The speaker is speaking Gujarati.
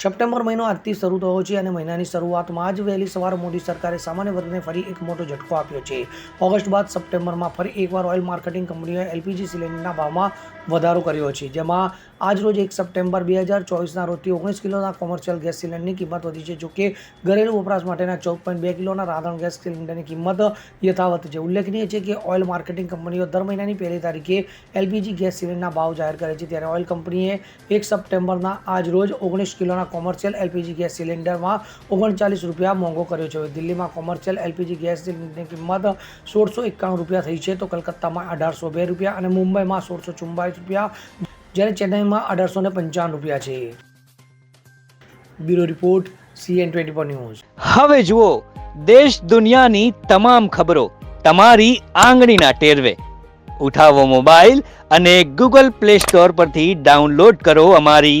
સપ્ટેમ્બર મહિનો આજથી શરૂ થયો છે અને મહિનાની શરૂઆતમાં જ વહેલી સવારે મોદી સરકારે સામાન્ય વર્ગને ફરી એક મોટો ઝટકો આપ્યો છે. ઓગસ્ટ બાદ સપ્ટેમ્બરમાં ફરી એકવાર ઓઇલ માર્કેટિંગ કંપનીઓએ એલપીજી સિલિન્ડરના ભાવમાં વધારો કર્યો છે, જેમાં આજ રોજ એક સપ્ટેમ્બર બે હજાર ચોવીસના રોજથી ઓગણીસ કિલોના કોમર્શિયલ ગેસ સિલિન્ડરની કિંમત વધી છે, જોકે ઘરેલું વપરાશ માટેના ચૌદ પોઈન્ટ બે કિલોના રાંધણ ગેસ સિલિન્ડરની કિંમત યથાવત છે. ઉલ્લેખનીય છે કે ઓઇલ માર્કેટિંગ કંપનીઓ દર મહિનાની પહેલી તારીખે એલપીજી ગેસ સિલિન્ડરના ભાવ જાહેર કરે છે, ત્યારે ઓઇલ કંપનીએ એક સપ્ટેમ્બરના આજ રોજ ઓગણીસ કિલોના કોમર્શિયલ એલપીજી ગેસ સિલિન્ડરમાં ઓગણચાલીસ રૂપિયા મોંઘો કર્યો છે. દિલ્હીમાં કોમર્શિયલ એલપીજી ગેસ સિલિન્ડરની કિંમત સોળસો એકાણું રૂપિયા થઈ છે તો કલકત્તામાં અઢારસો બે રૂપિયા અને મુંબઈમાં સોળસો ચુમ્બાલીસ રૂપિયા, જ્યારે ચેન્નઈમાં અઢારસો ને પંચાવન રૂપિયા છે. Bureau report, CN twenty four news. હવે જુઓ, દેશ દુનિયાની તમામ ખબરો તમારી આંગળીના ટેરવે. ઉઠાવો મોબાઈલ અને ગૂગલ પ્લે સ્ટોર પરથી ડાઉનલોડ કરો અમારી